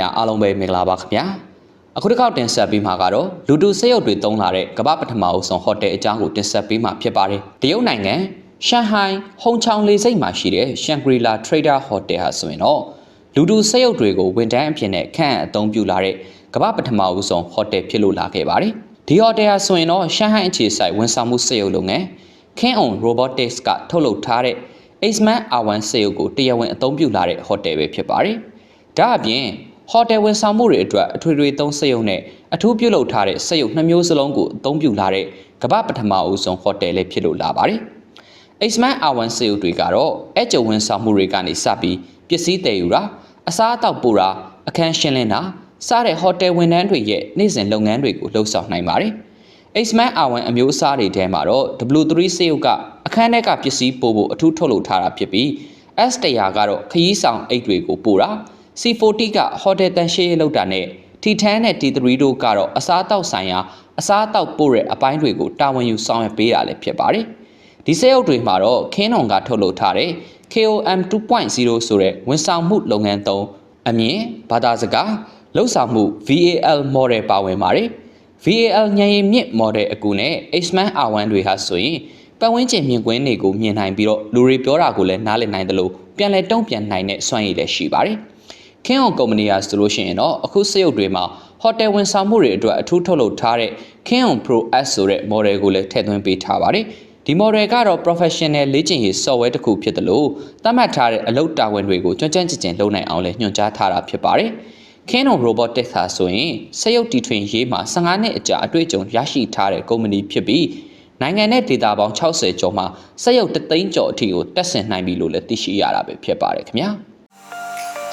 များအားလုံးပဲမင်္ဂလာပါခင်ဗျာအခုတစ်ခေါက်တင်ဆက်ပေးမှာကတော့လူတူစိတ်ရုပ်တွေတုံးလာတဲ့ကမ္ဘာပထမအဆုံးဟိုတယ်အကြောင်းကိုတင်ဆက်ပေးမှာဖြစ်ပါတယ်တရုတ်နိုင်ငံရှန်ဟိုင်းဟုံချောင်လေဆိပ်မှာရှိတဲ့ရှန်ဂရီလာထရိဒါဟိုတယ်ဟာဆိုရင်တော့လူတူစိတ်ရုပ်တွေကိုဝန်ထမ်းအဖြစ်နဲ့ခန့်အပ်အသုံးပြုလာတဲ့ကမ္ဘာပထမအဆုံးဟိုတယ်ဖြစ်လို့လာခဲ့ပါတယ်ဒီဟိုတယ်ဟာဆိုရင်တော့ရှန်ဟိုင်းအခြေစိုက်ဝန်ဆောင်မှုစိတ်ရုပ်လုပ်ငန်းခင်းအောင် robotics ကထုတ်လုပ်ထားတဲ့ Aceman R1 စိတ်ရုပ်ကိုတရားဝင်အသုံးပြုလာတဲ့ဟိုတယ်ပဲဖြစ်ပါတယ်ဒါအပြင် ဟိုတယ်ဝန်ဆောင်မှုတွေအတွက်အထွေထွေသုံးစက်ရုံနဲ့အထူးပြုလုပ်ထားတဲ့စက်ရုံနှစ်မျိုးစလုံးကိုအသုံးပြုလာတဲ့ကမ္ဘာပထမအဦးဆုံးဟိုတယ်လေးဖြစ်လို့လာပါတယ်။ Xman R1 စက်ရုံတွေကတော့အဲ့ကျဝန်ဆောင်မှုတွေကနေစပြီးပစ္စည်းတည်ယူတာအစားအသောက်ပို့တာအခန်းရှင်းလင်းတာစတဲ့ဟိုတယ်ဝန်ထမ်းတွေရဲ့နေ့စဉ်လုပ်ငန်းတွေကိုလှုပ်ဆောင်နိုင်ပါတယ်။ Xman R1 အမျိုးအစားတွေထဲမှာတော့ W3 စက်ရုံကအခန်းထဲကပစ္စည်းပို့ဖို့အထူးထုတ်လုပ်ထားတာဖြစ်ပြီး S100 ကတော့ခရီးဆောင်အိတ်တွေကိုပို့တာ C40 ကဟိုတယ်တန်ရှေးရေးလုပ်တာနဲ့ T10 နဲ့ T3 တို့ကတော့အစားအသောက်ဆိုင်ရာအစားအသောက်ပို့တဲ့အပိုင်းတွေကိုတာဝန်ယူဆောင်ရွက်ပေးတာလည်းဖြစ်ပါတယ်။ဒီစက်ရုပ်တွေမှာတော့ခင်းတော်ကထုတ်လုပ်ထားတဲ့ KOM 2.0ဆိုတဲ့ဝန်ဆောင်မှုလုပ်ငန်းသုံးအမြင်ဘာသာစကားလှုပ်ဆောင်မှု VAL model ပါဝင်ပါတယ်။ VAL ညံရည်မြင့် model အကူနဲ့ Xman R1 တွေဟာဆိုရင်ပတ်ဝန်းကျင်မြင်ကွင်းတွေကိုမြင်နိုင်ပြီးတော့လူတွေပြောတာကိုလည်းနားလည်နိုင်တယ်လို့ပြန်လည်တုံ့ပြန်နိုင်တဲ့စွမ်းရည်လည်းရှိပါတယ်။ ခင်းအောင်ကုမ္ပဏီကဆိုလို့ရှိရင်တော့အခုစက်ရုပ်တွေမှာဟိုတယ်ဝန်ဆောင်မှုတွေအတွက်အထူးထုတ်လုပ်ထားတဲ့ခင်းအောင် Pro S ဆိုတဲ့ model ကိုလည်းထည့်သွင်းပေးထားပါတယ်။ဒီ model ကတော့ professional လေ့ကျင့်ရေး software တစ်ခုဖြစ်တယ်လို့သတ်မှတ်ထားတဲ့အလုပ်တာဝန်တွေကိုကျွမ်းကျွမ်းကျင်ကျင်လုပ်နိုင်အောင်လည်းညွှန်ကြားထားတာဖြစ်ပါတယ်။ Canon Robotics ဟာဆိုရင်စက်ရုပ်တီထွင်ရေးမှာ15နှစ်အကြာအတွေ့အကြုံရရှိထားတဲ့ကုမ္ပဏီဖြစ်ပြီးနိုင်ငံနဲ့ဒေတာပေါင်း60ကျော်မှာစက်ရုပ်တသိန်းကျော်အထိကိုတက်ဆင်နိုင်ပြီလို့လည်းသိရှိရတာပဲဖြစ်ပါတယ်ခင်ဗျာ